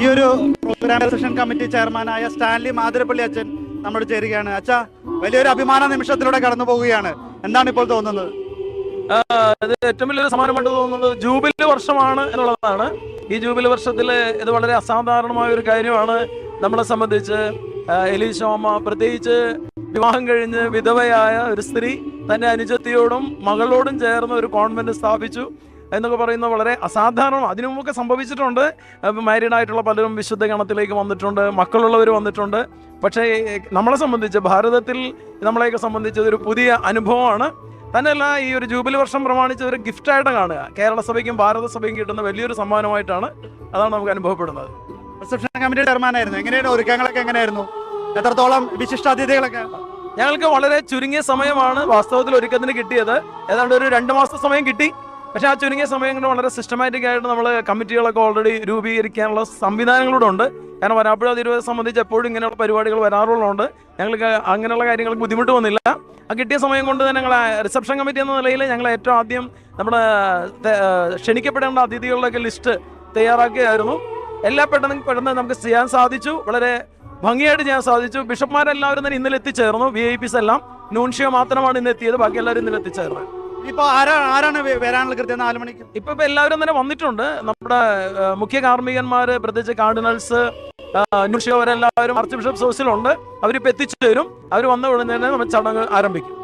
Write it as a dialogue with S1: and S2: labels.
S1: ഈ ഒരു programme session committee ചെയർമാനായ സ്റ്റാൻലി മാതിരപ്പള്ളി അച്ഛൻ നമ്മൾ ചേരുകയാണ്. അച്ഛാ വലിയൊരു അഭിമാന നിമിഷത്തിലൂടെ കടന്നു പോവുകയാണ്. എന്താണ് ഇപ്പോൾ തോന്നുന്നത്?
S2: ഇത് ഏറ്റവും വലിയൊരു സമാനമായിട്ട് തോന്നുന്നത് ജൂബിലി വർഷമാണ് എന്നുള്ളതാണ്. ഈ ജൂബിലി വർഷത്തിൽ ഇത് വളരെ അസാധാരണമായ ഒരു കാര്യമാണ്. നമ്മളെ സംബന്ധിച്ച് എലീശോമ പ്രത്യേകിച്ച് വിവാഹം കഴിഞ്ഞ് വിധവയായ ഒരു സ്ത്രീ തന്റെ അനുജത്തിയോടും മകളോടും ചേർന്ന് ഒരു കോൺവെന്റ് സ്ഥാപിച്ചു. എന്നൊക്കെ പറയുന്നത് വളരെ അസാധാരണം അതിനു മുമ്പൊക്കെ സംഭവിച്ചിട്ടുണ്ട്. മാരീഡ് ആയിട്ടുള്ള പലരും വിശുദ്ധ ഗണത്തിലേക്ക് വന്നിട്ടുണ്ട്. മക്കളുള്ളവർ വന്നിട്ടുണ്ട്. പക്ഷേ നമ്മളെ സംബന്ധിച്ച് ഭാരതത്തിൽ നമ്മളെയൊക്കെ സംബന്ധിച്ച് ഒരു പുതിയ അനുഭവമാണ്. തന്നെയല്ല ഈ ഒരു ജൂബിലി വർഷം പ്രമാണിച്ച് ഒരു ഗിഫ്റ്റായിട്ട് കാണുക. കേരള സഭയ്ക്കും ഭാരത സഭയ്ക്കും കിട്ടുന്ന വലിയൊരു സമ്മാനമായിട്ടാണ് അതാണ് നമുക്ക് അനുഭവപ്പെടുന്നത്.
S1: റിസപ്ഷൻ കമ്മിറ്റി ചെയർമാനായിരുന്നു. എങ്ങനെയാണ് ഒരുക്കങ്ങളൊക്കെ എങ്ങനെയായിരുന്നു? എത്രത്തോളം വിശിഷ്ട വിശിഷ്ടാതിഥികളൊക്കെ
S2: ഞങ്ങൾക്ക് വളരെ ചുരുങ്ങിയ സമയമാണ് വാസ്തവത്തിൽ ഒരുക്കത്തിന് കിട്ടിയത്. ഏതാണ്ട് ഒരു രണ്ട് മാസത്തെ സമയം കിട്ടി. പക്ഷേ ആ ചുരുങ്ങിയ സമയം കൊണ്ട് വളരെ സിസ്റ്റമാറ്റിക് ആയിട്ട് നമ്മൾ കമ്മിറ്റികളൊക്കെ ഓൾറെഡി രൂപീകരിക്കാനുള്ള സംവിധാനങ്ങളൂടെ ഉണ്ട്. കാരണം വരാപ്പുഴ തിരുവരെ സംബന്ധിച്ച് എപ്പോഴും ഇങ്ങനെയുള്ള പരിപാടികൾ വരാറുള്ളതുകൊണ്ട് ഞങ്ങൾക്ക് അങ്ങനെയുള്ള കാര്യങ്ങൾക്ക് ബുദ്ധിമുട്ട് വന്നില്ല. ആ കിട്ടിയ സമയം കൊണ്ട് തന്നെ ഞങ്ങൾ റിസപ്ഷൻ കമ്മിറ്റി എന്ന നിലയിൽ ഞങ്ങൾ ഏറ്റവും ആദ്യം നമ്മുടെ ക്ഷണിക്കപ്പെടേണ്ട അതിഥികളുടെയൊക്കെ ലിസ്റ്റ് തയ്യാറാക്കിയായിരുന്നു. എല്ലാ പെട്ടെന്ന് പെട്ടെന്ന് നമുക്ക് ചെയ്യാൻ സാധിച്ചു. വളരെ ഭംഗിയായിട്ട് ചെയ്യാൻ സാധിച്ചു. ബിഷപ്പ്മാരെല്ലാവരും തന്നെ ഇന്നലെ എത്തിച്ചേർന്നു. വി ഐ പിസ് എല്ലാം. നൂൺഷിയോ മാത്രമാണ് ഇന്ന് എത്തിയത്. ബാക്കി എല്ലാവരും ഇന്നലെ എത്തിച്ചേർന്നത്.
S1: ഇപ്പൊ ആരാ ആരാണ് വരാനുള്ള കൃത്യം? നാല് മണിക്ക്.
S2: ഇപ്പൊ എല്ലാവരും തന്നെ വന്നിട്ടുണ്ട്. നമ്മുടെ മുഖ്യ കാർമ്മികന്മാര് പ്രത്യേകിച്ച് കാർഡിനൽസ് ന്യൂഷിയോ അവരെല്ലാവരും ആർച്ച് ബിഷപ്പ് ഹൗസിലുണ്ട് അവരിപ്പോ എത്തിച്ചു തരും. അവർ വന്ന ഉടനെ തന്നെ നമ്മൾ ചടങ്ങ് ആരംഭിക്കും.